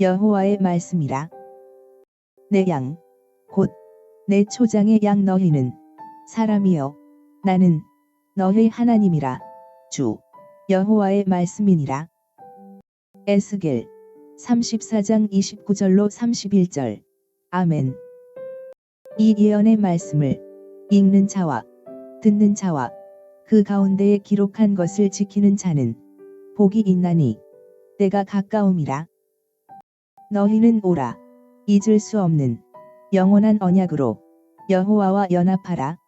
여호와의 말씀이라. 내 양 곧 내 초장의 양 너희는 사람이요. 나는 너희 하나님이라. 주 여호와의 말씀이니라. 에스겔 34장 29절로 31절. 아멘. 이 예언의 말씀을 읽는 자와 듣는 자와 그 가운데에 기록한 것을 지키는 자는 복이 있나니 때가 가까움이라 너희는 오라. 잊을 수 없는 영원한 언약으로 여호와와 연합하라